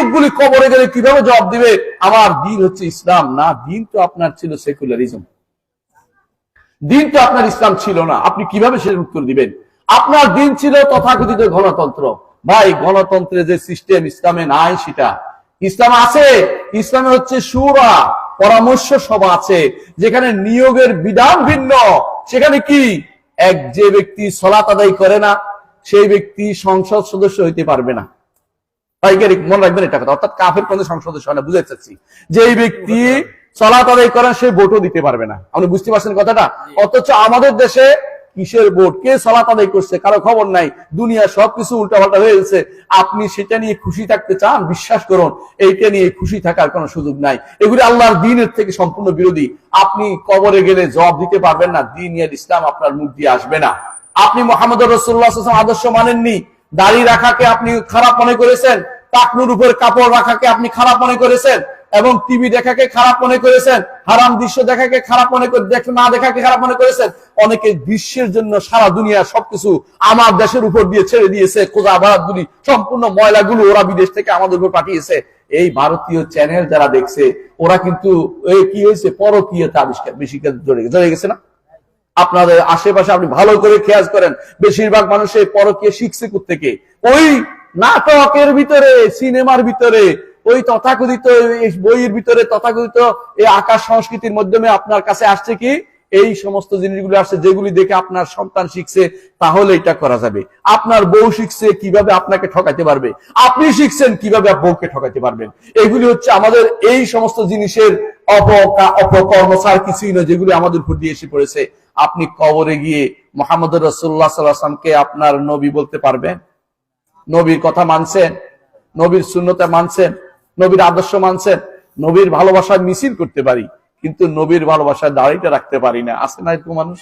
লোকগুলি কবরে গেলে কীভাবে জবাব দিবে? আমার দিন হচ্ছে ইসলাম। না, দিন তো আপনার ছিল সেকুলারিজম দিন তো আপনার ইসলাম ছিল না। আপনি কীভাবে সেটার উত্তর দিবেন? আপনার দিন ছিল তথাকথিত গণতন্ত্র। ভাই, গণতন্ত্রের যে সিস্টেম ইসলামে নাই সেটা। ইসলাম আছে, ইসলামে হচ্ছে সুরা, পরামর্শ সভা আছে, যেখানে নিয়োগের বিধান ভিন্ন। সেখানে কি? এক যে ব্যক্তি সলাত আদায় করে না, সেই ব্যক্তি সংসদ সদস্য হইতে পারবে না। মনে রাখবেন এটা কথা। অর্থাৎ কাফের চাচ্ছি যে এই ব্যক্তি আদায় করেন, সে ভোটও দিতে পারবে না। আপনি বুঝতে পারছেন কথাটা? অথচ আমাদের দেশে কিসের ভোট? কে করছে? কারও খবর নাই। দুনিয়া সবকিছু উল্টাপাল্টা হয়ে গেছে। আপনি সেটা নিয়ে খুশি থাকতে চান? বিশ্বাস করুন, এইটা নিয়ে খুশি থাকার কোনো সুযোগ নাই। এগুলি আল্লাহর দিনের থেকে সম্পূর্ণ বিরোধী। আপনি কবরে গেলে জবাব দিতে পারবেন না। দিন ইসলাম আপনার মুখ দিয়ে আসবে না। আপনি মোহাম্মদ রসুল্লাহ আদর্শ মানেননি। দাড়ি রাখাকে আপনি খারাপ মনে করেছেন, টাকনুর উপর কাপড় রাখাকে আপনি খারাপ মনে করেছেন, এবং টিভি দেখাকে খারাপ মনে করেছেন, হারাম দৃশ্য দেখাকে খারাপ মনে করে না দেখাকে খারাপ মনে করেছেন, অনেকে দৃশ্যের জন্য সারা দুনিয়া সবকিছু আমার দেশের উপর দিয়ে ছেড়ে দিয়েছে খোঁজা ভারত গুলি সম্পূর্ণ ময়লাগুলো ওরা বিদেশ থেকে আমাদের উপর পাঠিয়েছে। এই ভারতীয় চ্যানেল যারা দেখছে, ওরা কিন্তু কি হয়েছে? পরকীয়তা আবিষ্কার, বেশি জড়ে গেছে না? আপনাদের আশেপাশে আপনি ভালো করে খেয়াল করেন, বেশিরভাগ মানুষ এই পরকীয় শিখছে থেকে ওই নাটকের ভিতরে, সিনেমার ভিতরে, ওই তথাকথিত বইয়ের ভিতরে তথাকথিত এই আকাশ সংস্কৃতির মাধ্যমে আপনার কাছে আসছে কি? এই সমস্ত জিনিসগুলো আসছে, যেগুলি দেখে আপনার সন্তান শিখছে, তাহলে এটা করা যাবে। আপনার বউ শিখছে কীভাবে আপনাকে ঠকাতে পারবে। আপনি শিখছেন কীভাবে বউকে ঠকাতে পারবেন। এগুলি হচ্ছে আমাদের এই সমস্ত জিনিসের অপকা- অপকর্ম ছাড় কিছুই নয় যেগুলি আমাদের উপর দিয়ে এসে পড়েছে। আপনি কবরে গিয়ে মোহাম্মদ রসুল্লাহ সাল্লাহামকে আপনার নবী বলতে পারবেন। নবীর কথা মানছেন, নবীর শূন্যতা মানছেন, নবীর আদর্শ মানছেন, নবীর ভালোবাসা মিছিল করতে পারি। কিন্তু নবীর ভালোবাসায় দাঁড়িয়ে রাখতে পারি না। আছে না এরকম মানুষ?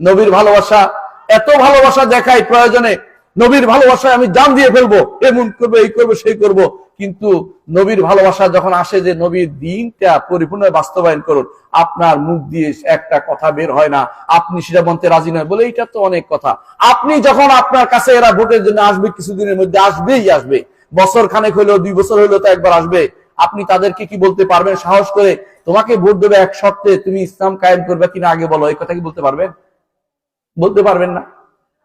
নবীর ভালোবাসা, এত ভালোবাসা দেখাই প্রয়োজনে নবীর ভালোবাসায় আমি জান দিয়ে ফেলব। এমন করব, এই করব, সেই করব। কিন্তু নবীর ভালোবাসা যখন আসে যে নবীর দিনটা পরিপূর্ণ বাস্তবায়ন করুন। আপনার মুখ দিয়ে একটা কথা বের হয় না। আপনি সেটা বলতে রাজি নয়। বলে এটা তো অনেক কথা। আপনি যখন আপনার কাছে এরা ভোটের জন্য আসবে, কিছুদিনের মধ্যে আসবেই আসবে। বছর খানেক হইলেও দুই বছর হইলেও তো একবার আসবে। আপনি তাদেরকে কি বলতে পারবেন? সাহস করে তোমাকে ভোট দেবে এক শর্তে, তুমি ইসলাম কায়েম করবে কিনা আগে বলো, এই কথা কি বলতে পারবেন? বলতে পারবেন না।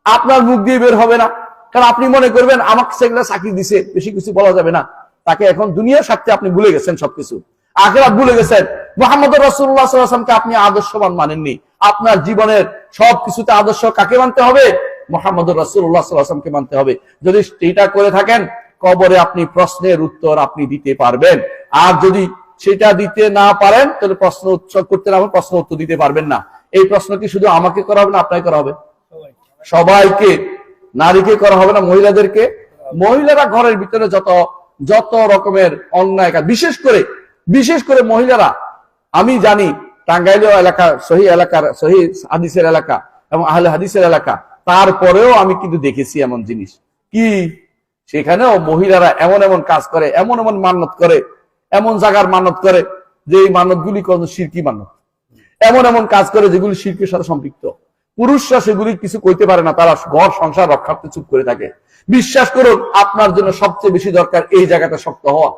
আপনার মুখ দিয়ে বের হবে না। কারণ আপনি মনে করবেন, আমাকে সেগুলা চাকরি দিছে, বেশি কিছু বলা যাবে না। তাকে এখন দুনিয়ার স্বার্থে আপনি ভুলে গেছেন সবকিছু। আখেরাত ভুলে গেছেন। মোহাম্মদ রসুল্লাহ সাল্লামকে আপনি আদর্শবান মানেননি। আপনার জীবনের সব কিছুতে আদর্শ কাকে মানতে হবে? মোহাম্মদ রসুল্লাহ সাল্লামকে মানতে হবে। যদি এটা করে থাকেন, কবরে আপনি প্রশ্নের উত্তর আপনি দিতে পারবেন। আর যদি সেটা দিতে না পারেন, তাহলে প্রশ্ন উৎসব করতে না প্রশ্ন উত্তর দিতে পারবেন না। এই প্রশ্ন কি শুধু আমাকে করা হবে না, আপনাকে করা হবে? সবাইকে। নারীকে করা হবে না, মহিলাদেরকে? মহিলারা ঘরের ভিতরে যত যত রকমের অন্যায় কাজ, বিশেষ করে বিশেষ করে মহিলারা, আমি জানি টাঙ্গাইলীয় এলাকা, সহি এলাকার, সহি হাদিসের এলাকা এবং আহলে হাদিসের এলাকা, তারপরেও আমি কিন্তু দেখেছি এমন জিনিস। কি? সেখানেও মহিলারা এমন এমন কাজ করে, এমন এমন মান্নত করে এমন জায়গার মানত করে যে এই মানতগুলি কোন শিরকি মানত। এমন এমন কাজ করে যেগুলি শিল্পের সাথে সম্পৃক্ত। পুরুষরা সেগুলি কিছু কইতে পারে না, তারা ঘর, সংসার, রক্ষার্থে চুপ করে থাকে। বিশ্বাস করুন, আপনার জন্য সবচেয়ে বেশি দরকার এই জায়গাটা শক্ত হওয়া।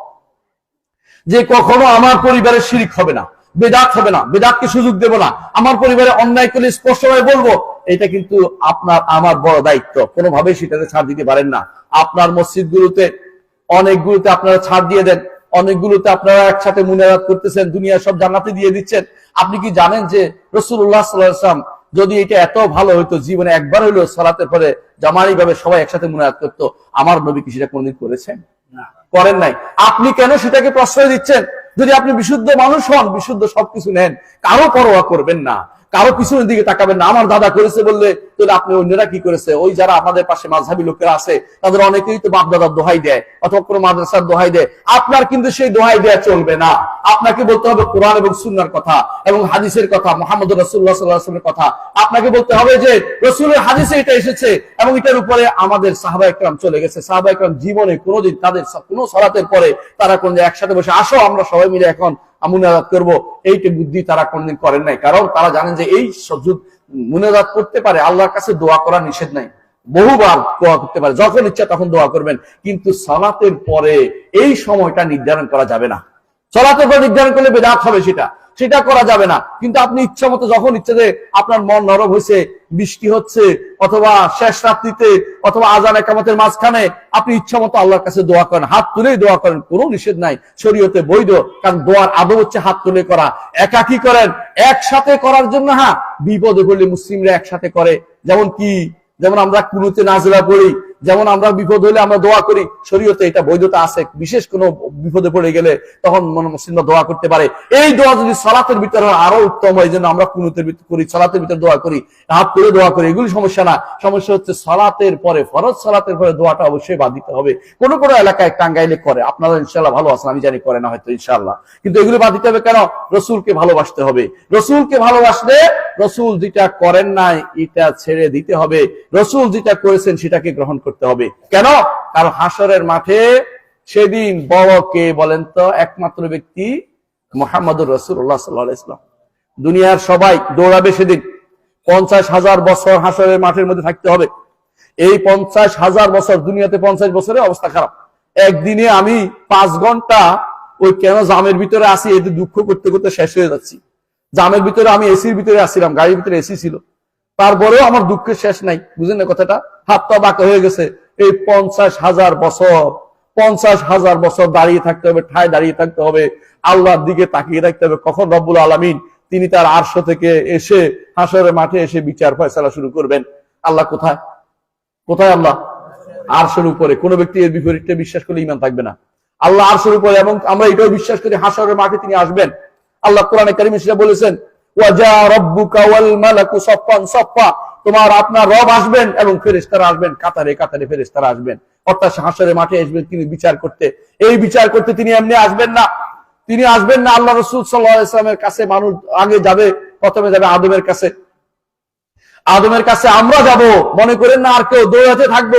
যে কখনো আমার পরিবারে শিরিক হবে না, বেদাত হবে না, বেদাতকে সুযোগ দেব না, আমার পরিবারে অন্যায় করলে স্পষ্টভাবে বলব, এটা কিন্তু আপনার, আমার বড় দায়িত্ব। কোনোভাবেই সেটাতে ছাড় দিতে পারেন না। আপনার মসজিদগুলোতে, অনেকগুলোতে আপনারা ছাড় দিয়ে দেন। অনেকগুলোতে আপনারা একসাথে মুনারাত করতেছেন দুনিয়া সব জান্নাতে দিয়ে দিচ্ছেন। আপনি কি জানেন যে রসুল্লাহ সাল্লাম যদি এটা এত ভালো হইতো জীবনে একবার হইল সালাতের পরে জামানি ভাবে সবাই একসাথে মুনারাত করতো আমার নবী কি সেটা কোনদিন করেছেন? করেন নাই। আপনি কেন সেটাকে প্রশ্রয় দিচ্ছেন? যদি আপনি বিশুদ্ধ মানুষ হন বিশুদ্ধ সবকিছু নেন কারও পরোয়া করবেন না। কারও পিছনের দিকে তাকাবেন না। আমার দাদা করেছে বললে, তাহলে আপনি অন্যরা কি করেছে? ওই যারা আমাদের পাশে মাঝহাবি লোকেরা আছে, তাদের অনেকেই তো বাপ দাদার দোহাই দেয়, অথবা কোনো মাদ্রাসার দোহাই দেয়। আপনার কিন্তু সেই দোহাই দেয়া চলবে না। আপনাকে বলতে হবে কোরআন এবং সুন্নার কথা এবং হাদিসের কথা, মোহাম্মদ রসুল্লাহ সাল্লাহামের কথা। আপনাকে বলতে হবে যে, রসুলের হাদিসে এটা এসেছে এবং এটার উপরে আমাদের সাহাবা একরাম চলে গেছে। সাহাবা একরাম জীবনে কোনোদিন তাদের কোনো সলাতের পরে তারা কোন একসাথে বসে, আসো, আমরা সবাই মিলে এখন মুনাজাত করব, এইটা বুদ্ধি তারা কোনদিন করেন নাই। কারণ তারা জানেন যে এই সজুদ মুনাজাত করতে পারে, আল্লাহর কাছে দোয়া করা নিষেধ নাই। বহুবার দোয়া করতে পারে, যখন ইচ্ছা তখন দোয়া করবেন, কিন্তু সালাতের পরে এই সময়টা নির্ধারণ করা যাবে না। পর নির্ধারণ করলে বেদাত হবে সেটা। সেটা করা যাবে না। কিন্তু আপনি ইচ্ছা মতো যখন ইচ্ছা যে আপনার মন নরম হয়েছে, বৃষ্টি হচ্ছে, অথবা শেষ রাত্রিতে, অথবা আজান একামতের মাঝখানে, আপনি ইচ্ছা মতো আল্লাহর কাছে দোয়া করেন। হাত তুলেই দোয়া করেন। কোনো নিষেধ নাই। শরীয়তে বৈধ। কারণ দোয়ার আদব হচ্ছে হাত তুলে করা। একাকি করেন? একসাথে করার জন্য হ্যাঁ বিপদে পড়লে মুসলিমরা একসাথে করে। যেমন কি? যেমন আমরা কুনুতে নাজরা পড়ি। যেমন আমরা বিপদ হলে আমরা দোয়া করি, শরীয়তে এটা বৈধতা আছে। বিশেষ কোনো বিপদে পড়ে গেলে তখন মুসলিমরা দোয়া করতে পারে। এই দোয়া যদি সালাতের ভিতরে আরও উত্তম হয় যেন আমরা কুনুতের ভিতর করি, সালাতের ভিতরে দোয়া করি, হাত করে দোয়া করি, এগুলি সমস্যা না। সমস্যা হচ্ছে সালাতের পরে, ফরজ সালাতের পরে দোয়াটা অবশ্যই বাদ দিতে হবে। কোন কোন এলাকায় টাঙ্গাইলে করে, আপনারা ইনশাল্লাহ ভালো আছেন, আমি জানি করে না হয়তো ইনশাল্লাহ কিন্তু এগুলি বাদ দিতে হবে কেন? রসুলকে ভালোবাসতে হবে। রসুলকে ভালোবাসলে রসুল যেটা করেন নাই, এটা ছেড়ে দিতে হবে। রসুল যেটা করেছেন, সেটাকে গ্রহণ করতে হবে। কেন? কারণ হাসরের মাঠে সেদিন বড় কে বলেন তো? একমাত্র ব্যক্তি মোহাম্মদুর রসুল্লাহ সাল্লাহ ইসলাম দুনিয়ার সবাই দৌড়াবে সেদিন। পঞ্চাশ হাজার বছর হাসরের মাঠের মধ্যে থাকতে হবে। এই পঞ্চাশ হাজার বছর দুনিয়াতে পঞ্চাশ বছরের অবস্থা খারাপ। একদিনে আমি পাঁচ ঘণ্টা ওই কেন জামের ভিতরে আসি, এতে দুঃখ করতে করতে শেষ হয়ে যাচ্ছি। জামের ভিতরে আমি এসির ভিতরে আসছিলাম, গাড়ির ভিতরে এসি ছিল। তারপরেও আমার দুঃখের শেষ নাই। বুঝলেন না কথাটা? হাত পা বাঁকা হয়ে গেছে। এই পঞ্চাশ হাজার বছর, পঞ্চাশ হাজার বছর দাঁড়িয়ে থাকতে হবে, ঠায় দাঁড়িয়ে থাকতে হবে, আল্লাহর দিকে তাকিয়ে রাখতে হবে। কখন রব্বুল আলমিন তিনি তার আরশ থেকে এসে হাসরের মাঠে এসে বিচার ফয়সালা শুরু করবেন? আল্লাহ কোথায়? কোথায় আল্লাহ? আরশের উপরে। কোন ব্যক্তি এর বিপরীতে বিশ্বাস করলে ইমান থাকবে না। আল্লাহ আরশের উপরে এবং আমরা এটাও বিশ্বাস করি হাসরের মাঠে তিনি আসবেন। আল্লাহ কোরআনে কারিমে সেটা বলেছেন ওয়াজা রব্বুকা ওয়াল মালাকু সফফান সফফা। তোমার আপনার রব আসবেন এবং ফেরেশতারা আসবেন, কাতারে কাতারে ফেরেশতারা আসবেন। অর্থাৎ হাসরের মাঠে আসবেন তিনি বিচার করতে। এই বিচার করতে তিনি এমনি আসবেন না। তিনি আসবেন না, আল্লাহ রসুল সাল্লাহ ইসলামের কাছে মানুষ আগে যাবে, প্রথমে যাবে আদমের কাছে। আদমের কাছে আমরা যাব। মনে করেন না আর কেউ দৌড়াতে থাকব।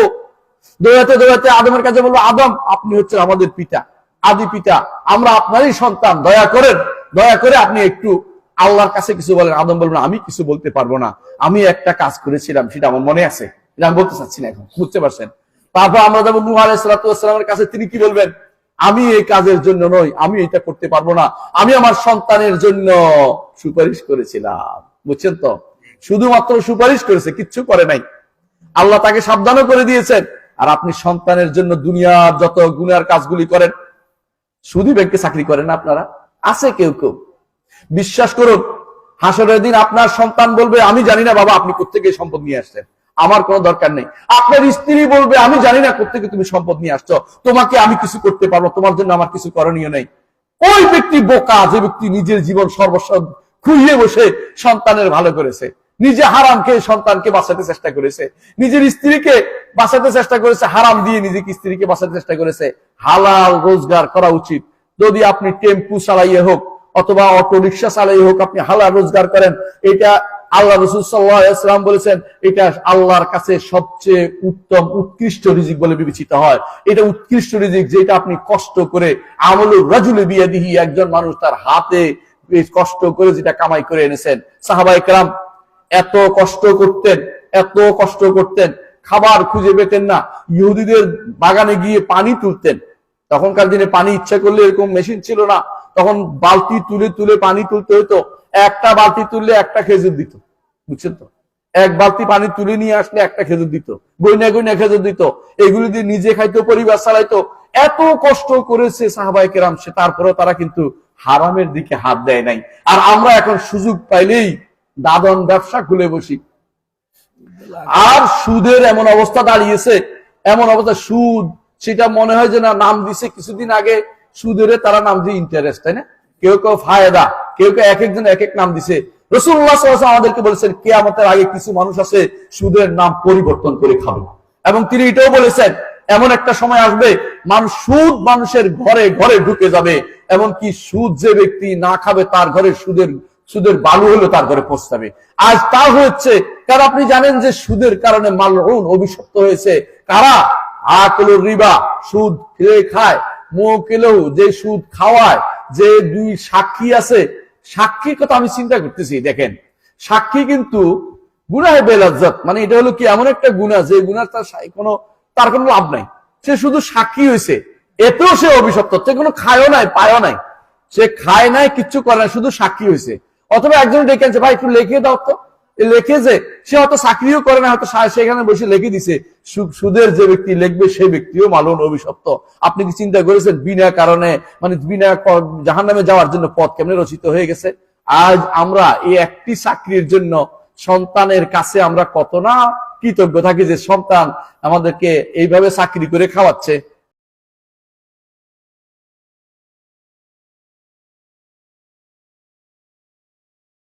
দৌড়াতে দৌড়াতে আদমের কাছে বলব আদম, আপনি হচ্ছেন আমাদের পিতা, আদি পিতা। আমরা আপনারই সন্তান। দয়া করেন, দয়া করে আপনি একটু আল্লাহর কাছে কিছু বলেন, আদম বলবেন, আমি কিছু বলতে পারব না। আমি একটা কাজ করেছিলাম, সেটা আমার মনে আছে। আমি বলতে চাচ্ছি না এখন, বুঝতে পারছেন? তারপর আমরা যাব নূহ আলাইসালামের কাছে, তিনি কি বলবেন? আমি এই কাজের জন্য নই, আমি এটা করতে পারব না। আমি আমার সন্তানের জন্য সুপারিশ করেছিলাম। বুঝছেন তো? শুধুমাত্র সুপারিশ করেছে, কিচ্ছু করে নাই। আল্লাহ তাকে সাবধানও করে দিয়েছেন। আর আপনি সন্তানের জন্য দুনিয়ার যত গুনার কাজগুলি করেন শুধু ব্যাংকে চাকরি করেন আপনারা? আছে কেউ কেউ? বিশ্বাস করুন হাসরের দিন আপনার সন্তান বলবে, আমি জানি না বাবা আপনি কোথেকে সম্পদ নিয়ে আসছেন। আমার কোনো দরকার নেই। আপনার স্ত্রী বলবে, আমি জানি না কোথেকে তুমি সম্পদ নিয়ে আসছো। তোমাকে আমি কিছু করতে পারব, তোমার জন্য আমার কিছু করণীয় নেই। ওই ব্যক্তি বোকা, যে ব্যক্তি নিজের জীবন সর্বস্ব খুইয়ে বসে সন্তানের ভালো করেছে। নিজে হারাম খেয়ে সন্তানকে বাঁচাতে চেষ্টা করেছে। নিজের স্ত্রীকে বাঁচাতে চেষ্টা করেছে, হারাম দিয়ে নিজেকে স্ত্রীকে বাঁচাতে চেষ্টা করেছে। হালাল রোজগার করা উচিত। যদি আপনি টেম্পু চালাইয়ে হোক অথবা অটো রিক্সা চালাই হোক আপনি হালাল রোজগার করেন, এটা আল্লাহ রসুল সাল্লাম বলেছেন, এটা আল্লাহর কাছে সবচেয়ে উত্তম উৎকৃষ্ট রিজিক বলে বিবেচিত হয়। এটা উৎকৃষ্ট রিজিক যেটা আপনি কষ্ট করে, আমলুর রাজুলে বিয়ে দিহি একজন মানুষ তার হাতে কষ্ট করে যেটা কামাই করে এনেছেন। সাহাবা কালাম এত কষ্ট করতেন, এত কষ্ট করতেন, খাবার খুঁজে পেতেন না, ইহুদিদের বাগানে গিয়ে পানি তুলতেন। তখনকার দিনে পানি ইচ্ছা করলে এরকম মেশিন ছিল না। তখন বালতি তুলে তুলে পানি তুলতে হইতো। একটা বালতি তুললে একটা খেজুর দিত। বুঝছেন তো? এক বালতি পানি তুলে নিয়ে আসলে একটা খেজুর দিত। গইনা গইনা খেজুর দিত। এগুলি দিয়ে নিজে খাইতো, পরিবার চালাইতো। এত কষ্ট করেছে সাহাবাই কেরাম সে, তারপরেও তারা কিন্তু হারামের দিকে হাত দেয় নাই। আর আমরা এখন সুযোগ পাইলেই দাদন ব্যবসা খুলে বসি। আর সুদের এমন অবস্থা দাঁড়িয়েছে, এমন অবস্থা, সুদ, সেটা মনে হয় যে না, নাম দিছে কিছুদিন আগে। সুদের তারা নাম দিয়ে ইন্টারেস্ট তাই না? কেউ কেউ ফায়দা, কেউ কেউ এক একজন এক এক নাম দিছে। রসুল্লাহ আমাদেরকে বলেছেন কে আমাদের আগে কিছু মানুষ আছে সুদের নাম পরিবর্তন করে খাবে। এবং তিনি এটাও বলেছেন, এমন একটা সময় আসবে, মানুষ সুদ মানুষের ঘরে ঘরে ঢুকে যাবে এমন কি সুদ যে ব্যক্তি না খাবে তার ঘরে সুদের সুদের বালু হলো তার ঘরে পৌঁছাবে। আজ তা হচ্ছে কারণ আপনি জানেন যে সুদের কারণে মালরুন অভিশপ্ত হয়েছে। কারা? আকলুর রিবা, সুদ খেয়ে খায়। মোকেলেও যে সুদ খাওয়ায়, যে দুই সাক্ষী আছে, সাক্ষীর কথা আমি চিন্তা করতেছি, দেখেন। সাক্ষী কিন্তু মানে এটা হলো কি, এমন একটা গুণা যে গুনার তার কোনো তার কোনো লাভ নাই। সে শুধু সাক্ষী হয়েছে এতেও সে অভিশপ্ত, সে কোনো খায়ও নাই, পায়ও নাই। সে খায় নাই, কিচ্ছু করে না শুধু সাক্ষী হয়েছে অথবা একজন ডেকে আনছে, ভাই, একটু লিখে দাও তো। লেখে যে, সে হয়তো চাকরিও করে না, হয়তো সেখানে বসে লিখে দিছে। সুদের যে ব্যক্তি লিখবে, সেই ব্যক্তিও মালন অভিশপ্ত। আপনি কি চিন্তা করেছেন, বিনা কারণে মানে বিনা জাহান নামে যাওয়ার জন্য পথ কেমনে রচিত হয়ে গেছে? আজ আমরা এই একটি চাকরির জন্য সন্তানের কাছে আমরা কত না কৃতজ্ঞ থাকি যে সন্তান আমাদেরকে এইভাবে চাকরি করে খাওয়াচ্ছে।